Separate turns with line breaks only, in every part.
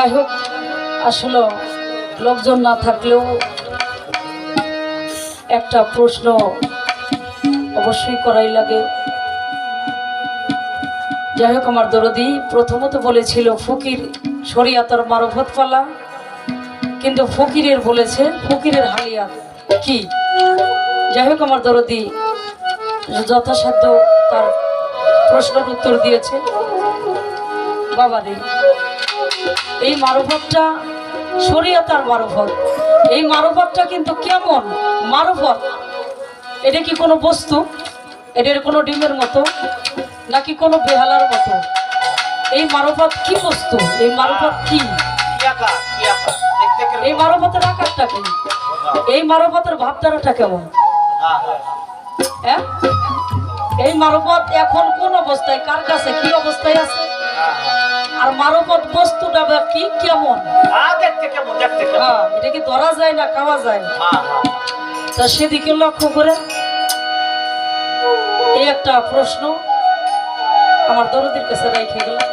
যাই হোক, আসলে লোকজন না থাকলেও একটা প্রশ্ন অবশ্যই করাই লাগে। যাই হোক, আমার দরদি প্রথমত বলেছিল, ফকির শরিয়াতর মারফত পালা। কিন্তু ফকিরের বলেছে, ফকিরের হালিয়াত কি? যাই হোক, আমার দরদি যথাসাধ্য তার প্রশ্নের উত্তর দিয়েছে। বাবা রে। এই মারফতটা শরীয়তার মারফত। এই মারফতটা কিন্তু কেমন মারফত? এটা কি কোনো বস্তু? এটার কোনো ডিমের মতো? নাকি কোনো বেহালার মতো? এই মারফত কি বস্তু? এই মারফত কি? এই মারফতের আকারটা কি? এই মারফতের ভাবধারাটা কেমন?
হ্যাঁ, হ্যাঁ।
হ্যাঁ? এই মারফত এখন কোন অবস্থায়? কার কাছে? কি অবস্থায় আছে। আর মারফত বস্তুটা বা কি কেমন?
হ্যাঁ, দেখতে কেমন দেখতে
হ্যাঁ এটা কি ধরা যায় না খাওয়া যায়?
হ্যাঁ, হ্যাঁ।
তা সেদিকে লক্ষ্য করে এই একটা প্রশ্ন আমার দরদের কাছে রেখে গেলাম।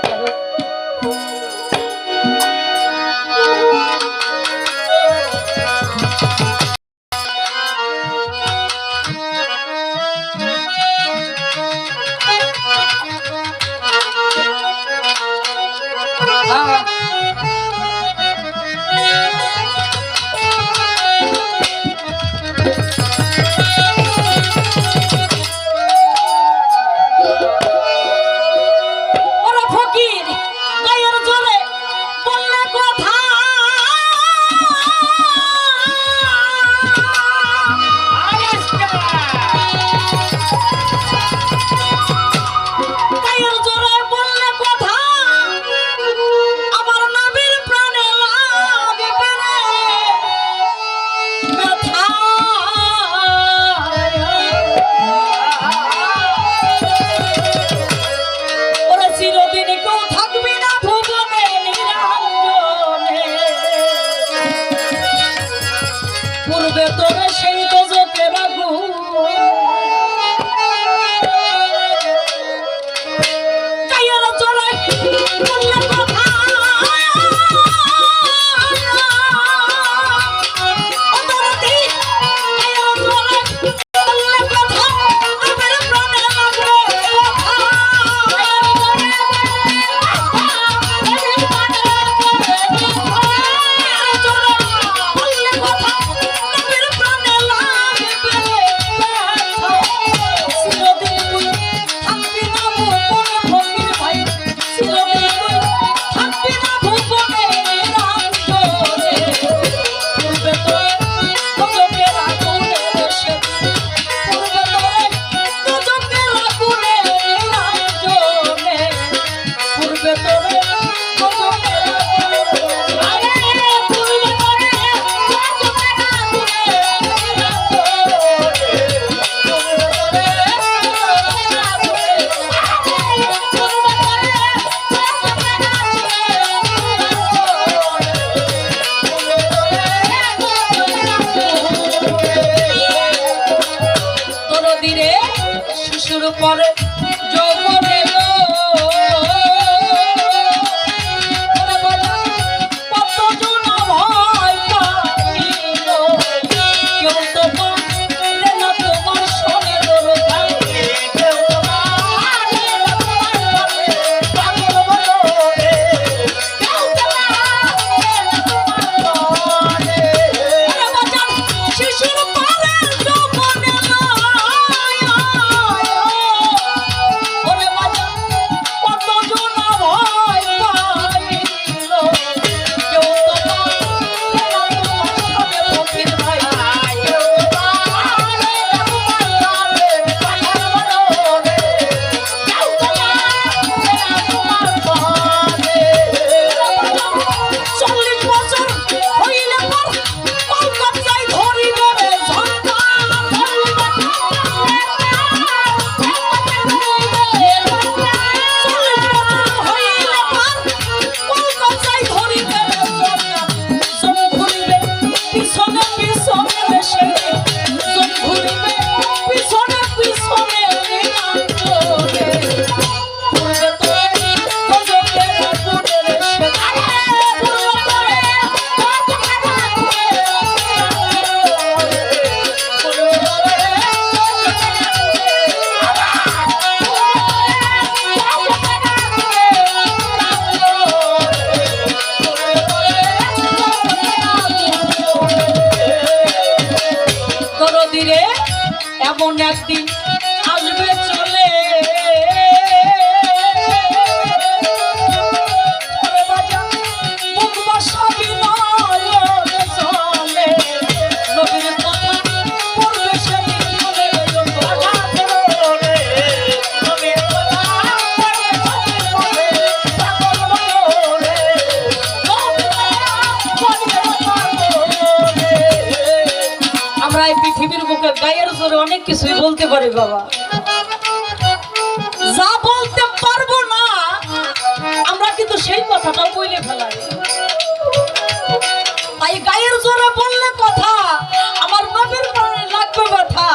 You. গায়ের অনেক কিছুই বলতে পারি, বাবা। যা বলতে পারব না, আমরা কিন্তু সেই কথাটা বইলে ফেলাই। তাই গায়ের জোরে বললে কথা, আমার নবীর প্রাণে লাগবে ব্যথা,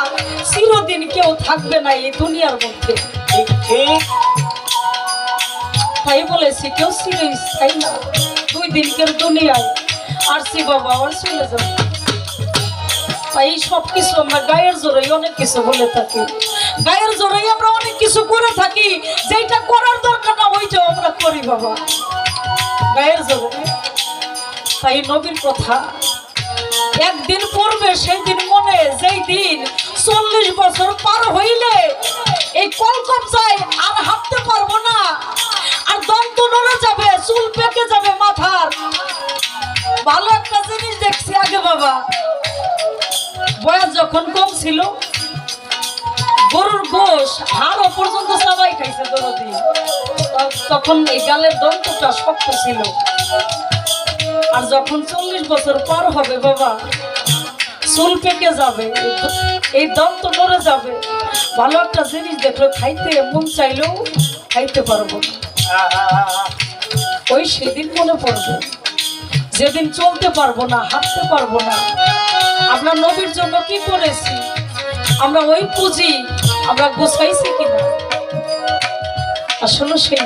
চিরদিন কেউ থাকবে না এই দুনিয়ার মধ্যে। তাই বলেছি, কেউ চিরস্থায়ী না। দুই দিনকের দুনিয়ায় আসছি বাবা, আবার চলে যাবে। তাই সব কিছু আমরা গায়ের জোরেই অনেক কিছু বলে থাকি। গায়ের জোরেই আমরা অনেক কিছু করে থাকি। যেটা করার দরকার না, ওইটাও আমরা করি, বাবা। গায়ের জোরে। তাই নবীর কথা, একদিন পড়বে সেই দিন মনে, যেই দিন চল্লিশ বছর পার হইলে এই কলকবজায় আর হাঁটতে পারব না। আর দন্ত নড়ে যাবে, চুল পেকে যাবে মাথার। ভালো একটা জিনিস দেখছি আগে, বাবা। বয়স যখন কম ছিল, গরুর গোশ হাড়ও পর্যন্ত সবাই খাইছে দরদি। তখন এই গালের দন্তটা শক্ত ছিল। আর যখন চল্লিশ বছর পার হবে বাবা, চুল পেকে যাবে, এই দন্ত নড়ে যাবে। ভালো একটা জিনিস দেখল খাইতে মন চাইলেও খাইতে পারব। ওই সেদিন মনে পড়বে, যেদিন চলতে পারব না, হাঁটতে পারব না আমরা নবীর জন্য কি করেছি? আমরা ওই পুঁজি আমরা গোছাইছি কিনা? আসলে সেই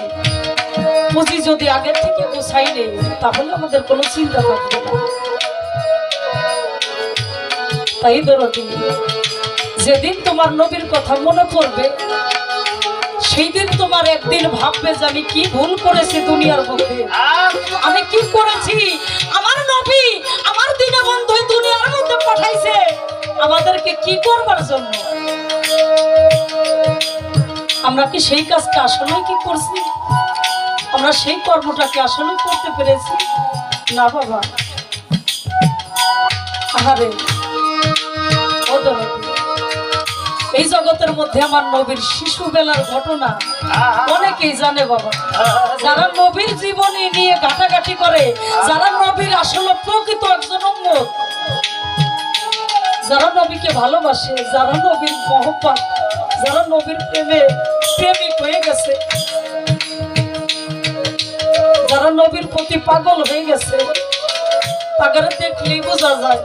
পুঁজি যদি আগের থেকে গোছাই নেই, তাহলে আমাদের কোনো চিন্তা থাকবে না। তাই দরদি, যেদিন তোমার নবীর কথা মনে পড়বে সেই দিন তোমার একদিন ভাববে যে আমি কি ভুল করেছি দুনিয়ার মধ্যে। আমি কি করেছি? আমার আমরা কি সেই কাজটা আসলে কি করছি? আমরা সেই কর্মটাকে আসলে করতে পেরেছি? না বাবা। আহারে। এই জগতের মধ্যে আমার নবীর শিশু বেলার ঘটনা অনেকেই জানে বাবা। যারা নবীর জীবনী নিয়ে ঘাটাঘাটি করে, যারা নবীর আসলে প্রকৃত একজন উম্মত যারা নবীকে ভালোবাসে, যারা নবীর মহব্বত, যারা নবীর প্রেমে প্রেমিক হয়ে গেছে, যারা নবীর প্রতি পাগল হয়ে গেছে, তাদের দেখলেই বোঝা যায়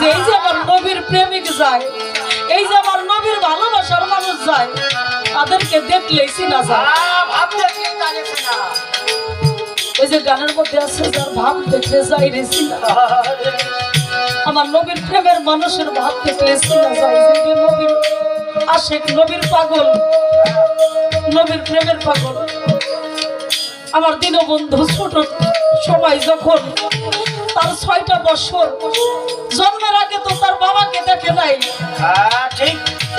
যে এই যে আমার নবীর প্রেমিক যায়, এই যে আমার নবীর ভালোবাসার মানুষ যায় তাদেরকে দেখলেই চিনা যায়। ওই যে গানের মধ্যে আছে যার ভাব দেখলে যাই রে চিনা আমার নবীর প্রেমের মানুষের ভাব দেখলে চিনা যায়। নবীর আশেক নবীর পাগল নবীর প্রেমের পাগল আমার দীনবন্ধু ছোট সময় যখন তার ছয়টা বছর জন্মের আগে তো তার বাবাকে দেখে নাই।
হ্যাঁ, ঠিক।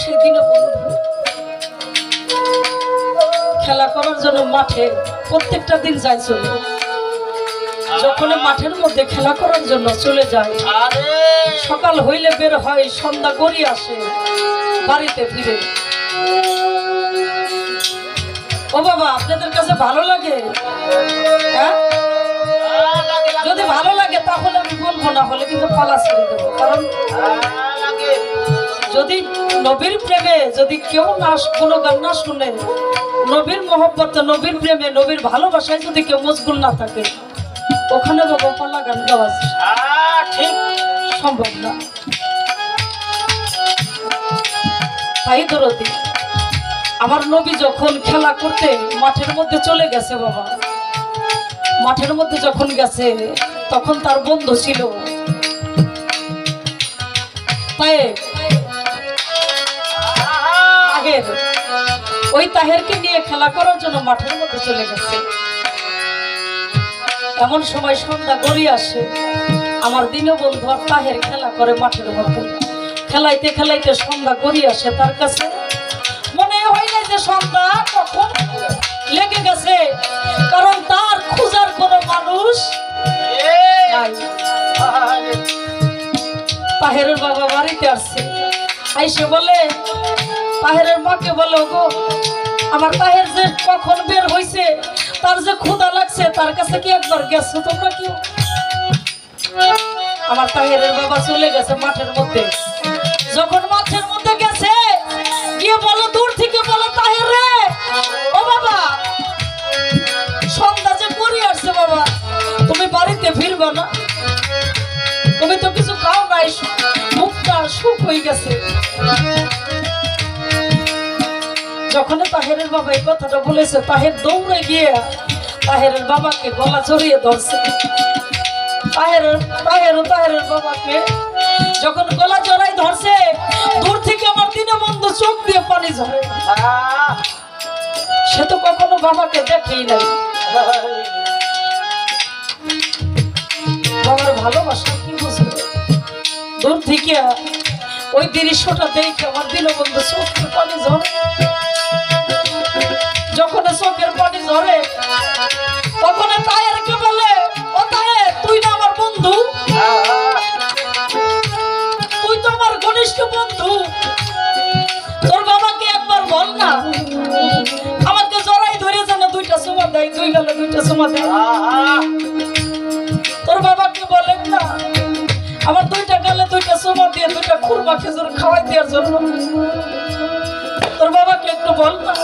সেদিনও বন্ধু খেলা করার জন্য মাঠে প্রত্যেকটা দিন যায় চলে। যখন মাঠের মধ্যে খেলা করার জন্য চলে যায়
আরে!
সকাল হইলে বের হয় সন্ধ্যা গড়ি আসে বাড়িতে ফিরে। ও বাবা আপনাদের কাছে ভালো লাগে? হ্যাঁ?
হ্যাঁ,
যদি ভালো লাগে তাহলে আমি বলব না হলে কিন্তু পালা ছেড়ে দেবো। কারণ। যদি নবীর প্রেমে যদি কেউ না কোনো গান না শুনে নবীর মহব্বত নবীর প্রেমে নবীর ভালোবাসায় যদি কেউ মজগুল না থাকে ওখানে বাবা পালা গান গাওয়া
হ্যাঁ, ঠিক।
সম্ভব না। তাই দরদি আমার নবী যখন খেলা করতে মাঠের মধ্যে চলে গেছে বাবা মাঠের মধ্যে যখন গেছে তখন তার বন্ধু ছিল। তাই ওই তাহেরকে নিয়ে খেলা করার জন্য মাঠের মধ্যে চলে গেছে। এমন সময় সন্ধ্যা গড়িয়ে আসে। আমার দিনবন্ধু আর তাহের খেলা করে মাঠের মধ্যে। খেলাইতে খেলাইতে সন্ধ্যা করি আসে তার কাছে। মনে হয় না যে সন্ধ্যা কখন লেগে গেছে, কারণ তার খোঁজার কোনো মানুষ নাই। তাহেরের বাবা বাড়িতে আসছে। আইসে বলে তাহেরের মাকে বলে গো, আমার তাহের যে কখন বের হইছে, তার যে ক্ষুদা লাগছে, তার কাছে কি একবার গেছো তোমরা কেউ? আমার তাহেরের বাবা চলে গেছে মাঠের মধ্যে। যখন মাঠের মধ্যে গেছে, গিয়ে বলো, দূর থেকে বলো, তাহের রে! ও বাবা, সন্ধ্যা যে পড়ে আসছে বাবা, তুমি বাড়িতে ফিরবে না? তুমি তো কিছু খাও নাই, মুখটা সুখ হয়ে গেছে। যখন তাহেরের বাবা এই কথাটা বলেছে, তাহের দৌড়ে গিয়ে তাহেরের বাবাকে গলা জড়িয়ে ধরছে। তাহেরের তাহেরও তাহেরের বাবাকে যখন গলা জড়াই ধরছে, দূর থেকে আমার দিনে বন্ধু চোখ দিয়ে পানি ঝরে। সে তো কখনো বাবাকে দেখেই নাই। বাবার ভালোবাসা কি বুঝবে দূর থেকে ওই দৃশ্যটা দেখে আমার দীনবন্ধু চোখের পানি ঝরে। চোখের পানি ঝরে। তখন তায়েরকে বলে, ও তায়ের, তুই না আমার বন্ধু? তুই তো আমার ঘনিষ্ঠ বন্ধু। তোর বাবাকে একবার বল না। আমাকে জড়াই ধরে যেন দুইটা সমা দেয়, দুই গেলে দুইটা সমা দেয়। তোর বাবাকে বলেন না, আমার দুইটা গালে দুইটা সোমা দিয়ে দুইটা খুরমা খেজুর খাওয়াই দেওয়ার জন্য। তোর বাবাকে একটু বল না।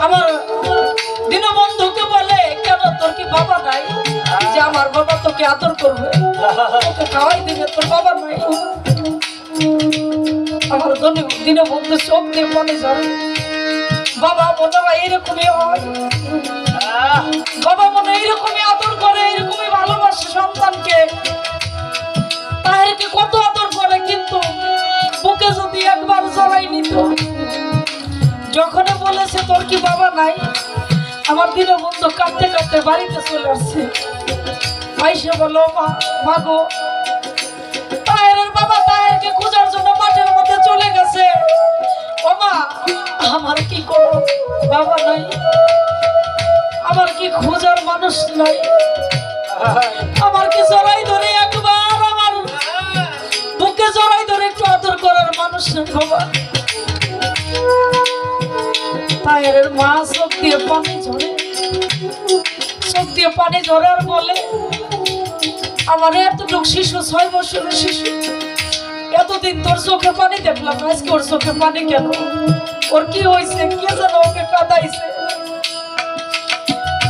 আমার দীনবন্ধুকে বলে কেন তোর কি বাবা নাই? যে আমার বাবা তোকে আদর করবে। তোকে খাওয়াই দিবে তোর বাবা নাই। আমার দীন- দীনবন্ধু চোখ দিয়ে মনে যাবে বাবা মনে হয় এরকমই হয়। বাবা মনে এরকমই আদর করে এরকমই ভালোবাসে সন্তানকে। তাহেরকে কত আদর করে কিন্তু বুকে যদি একবার জড়াই নিত যখন বলেছে, তোর কি বাবা নাই? আমার দীনবন্ধু কাঁদতে কাঁদতে বাড়িতে চলে আসছে। আইসে বলো মা তাহেরের বাবা খোঁজার জন্য মাঠের মধ্যে চলে গেছে। আমার কি বাবা নাই? আমার কি খোঁজার মানুষ আমার কি জড়াই ধরে আমার ধরে একটু আদর করার মানুষ নেই বাবা? পায়ের মা চোখ দিয়ে পানি ঝরে। চোখ দিয়ে পানি ঝরে আর বলে আমার এতটুক শিশু ছয় বছরের শিশু। এতদিন তোর চোখে পানি দেখলাম আজকে ওর চোখে পানি কেন? ওর কি হয়েছে কে যেন ওকে কাঁদাইছে?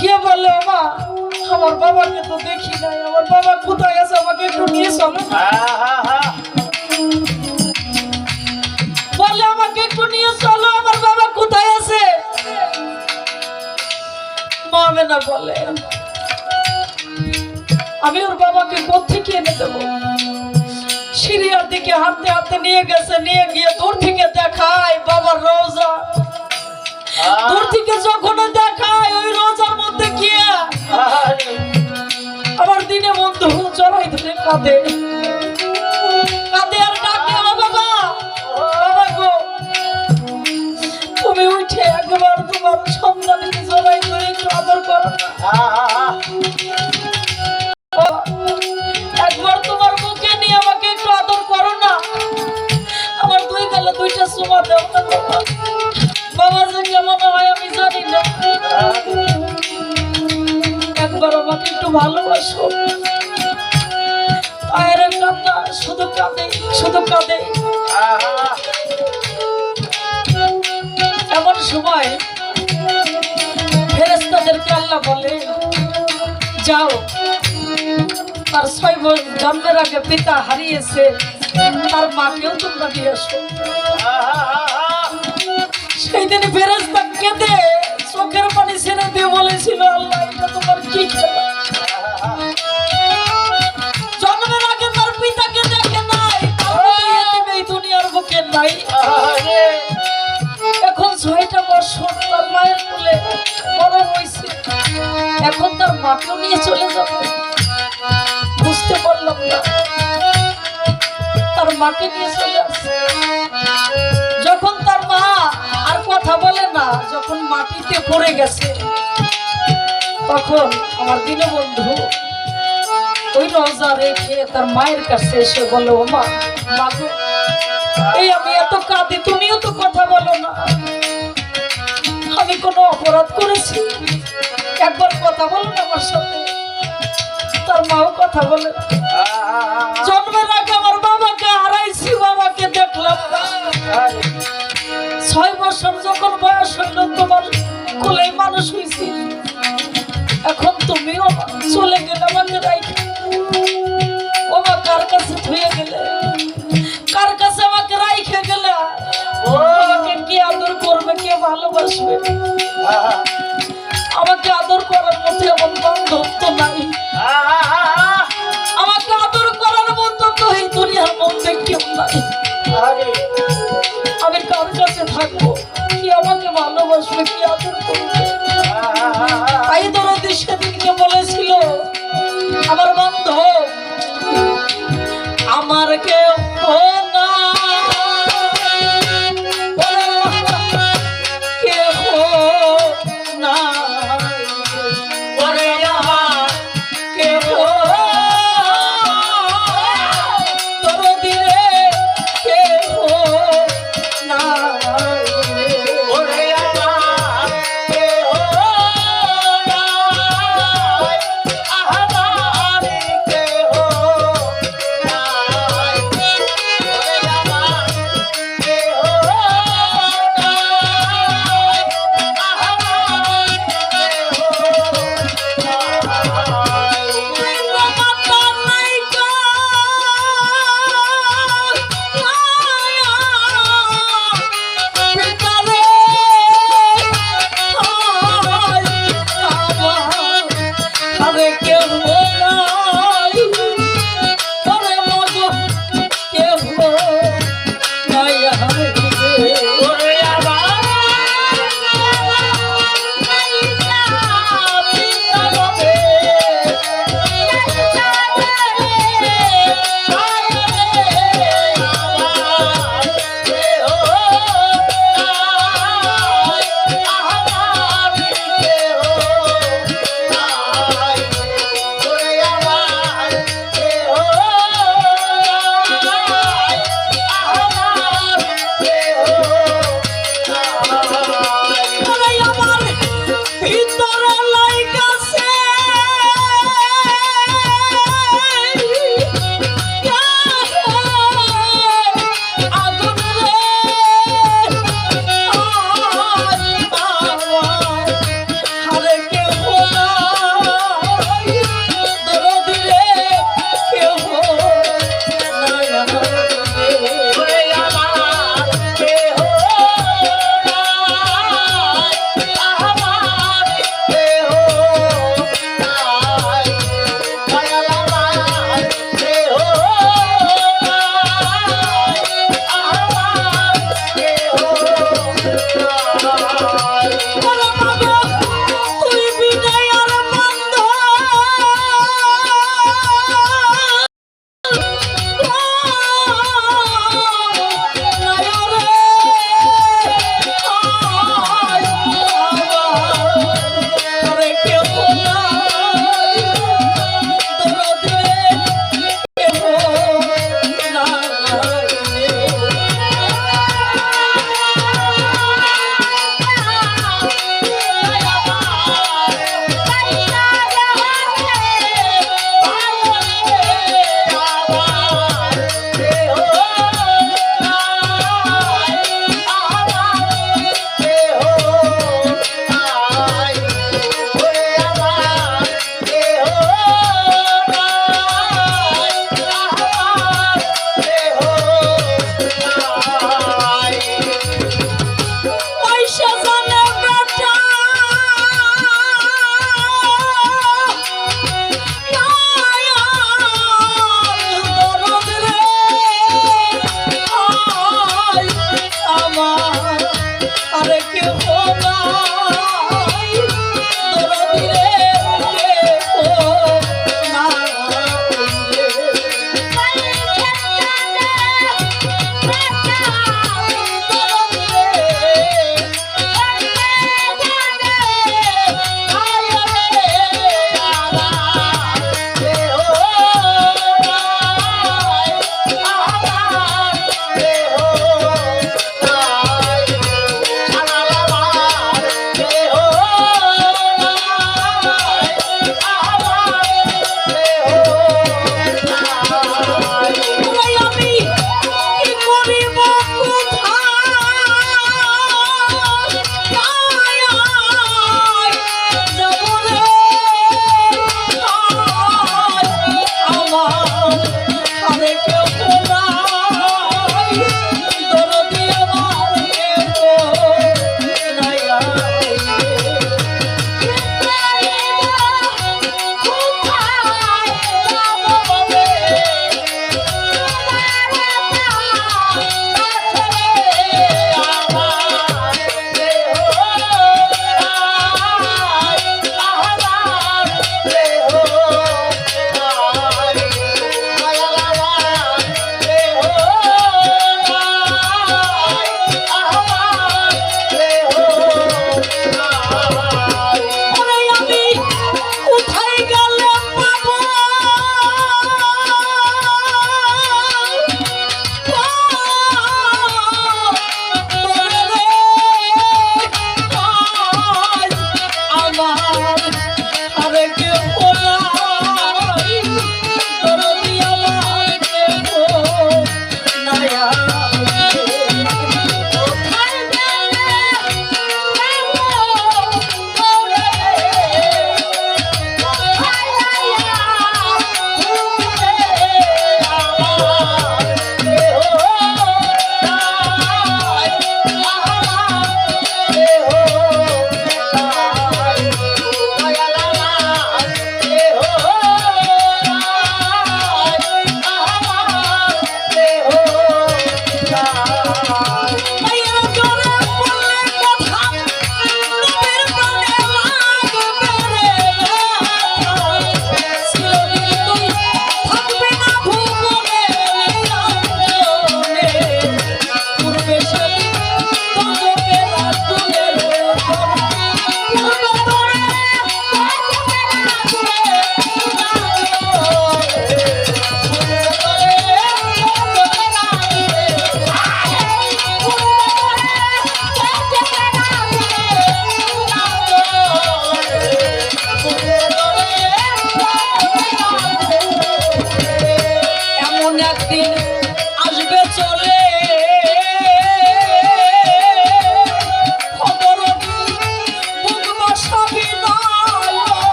কে বললে মা আমার বাবাকে তো দেখি নাই। আমার বাবা কোথায় আছে? আমাকে একটু নিয়ে চলো বললে আমাকে একটু নিয়ে চলো। মামেনা বলে। আমি ওর বাবাকে কোথেকে এনে দেবো? সিরিয়ার দিকে হাঁটতে হাঁটতে নিয়ে গেছে নিয়ে গিয়ে দূর থেকে দেখায় বাবার রোজা। দূর থেকে যখন দেখায় ওই রোজার মধ্যে গিয়ে আমার দিনে বন্ধু জড়াই ধরে কাঁদে। কাঁদে আর ডাকে বাবা বাবা গো তুমি উঠে একবার তোমার সন্তানকে জড়াই একবার তোমার মুখে নিয়ে আমাকে একটু আদর করো না। আমার দুই গালে দুইটা সুমা দেও। বাবা যে কেমন হয় আমি জানি না। একবার আমাকে একটু ভালোবাসো। পায়ের কান্না শুধু কাঁদে শুধু কাঁদে। যাও। তার ছয় বছর জন্মের আগে পিতা হারিয়েছে। তার মাকেও তোমরা নিয়ে আসো সেই দিন ফেরেস্তা কেঁদে চোখের পানি ছেড়ে দিয়ে বলেছিল, আল্লাহ, এটা তোমার কি খেলা? মাকেও নিয়ে চলে যাবে বুঝতে পারলাম না। তার মাকে নিয়ে চলে আসছে। যখন তার মা আর কথা বলে না যখন মাটিতে পড়ে গেছে তখন আমার দীনবন্ধু ওই রোজা রেখে তার মায়ের কাছে এসে বলে ও মা মা গো, এই আমি এত কাঁদি তুমিও তো কথা বলো না। আমি কোনো অপরাধ করেছি? একবার কথা বলো না আমার সাথে? তার মাও কথা বলে। জন্মের আগে আমার বাবাকে হারাইছি, বাবাকে দেখলাম ছয় বছর যখন বয়স হইল তোমার কোলে মানুষ হয়েছি এখন তুমিও চলে গেলে আমাকে রাইখে। ও মা, কার কাছে ধুয়ে গেলে? কার কাছে আমাকে রাইখে গেলে? আমাকে কে আদর করবে, কে ভালোবাসবে? থাকব। কি আমাকে ভালোবাসবে কি আদর করবে? তাই দরদি সেদিনকে বলেছিল আমার বান্ধব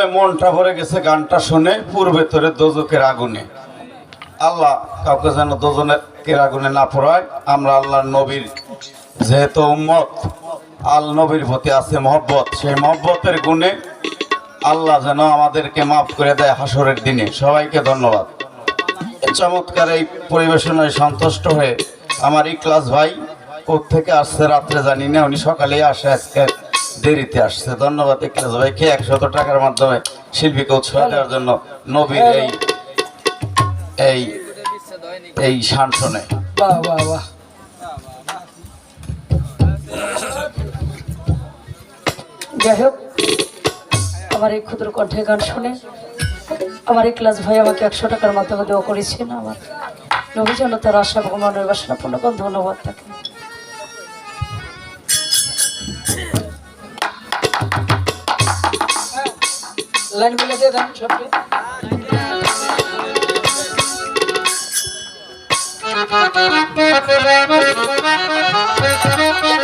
আসলে মনটা ভরে গেছে গানটা শুনে পূর্বে তোরে দোজকের আগুনে। আল্লাহ কাউকে যেন দোজনের আগুনে না পড়ায়, আমরা আল্লাহর নবীর যেহেতু উম্মত, আল নবীর প্রতি আছে মহব্বত। সেই মহব্বতের গুণে আল্লাহ যেন আমাদেরকে মাফ করে দেয় হাসরের দিনে। সবাইকে ধন্যবাদ। চমৎকার এই পরিবেশনায় সন্তুষ্ট হয়ে আমার এই ক্লাস ভাই থেকে আসছে রাত্রে জানি না, উনি সকালেই আসে আজকে। দেরিতে আসছে। ধন্যবাদ এই ক্লাস ভাইকে একশত টাকার মাধ্যমে শিল্পীকে উৎসাহ দেওয়ার জন্য নবীর এই এই এই শানসনে
বাহ যাই হোক, আমার এই ক্ষুদ্র কণ্ঠে গান শুনে আমার এই ক্লাস ভাই আমাকে একশো টাকার মাধ্যমে দেওয়া করেছেন। আমার নবীজন তার আশা, ভগবানের বাসনা পূর্ণকণ ধন্যবাদ তাকে লাইন দিয়ে দেন সবকে
Thank you.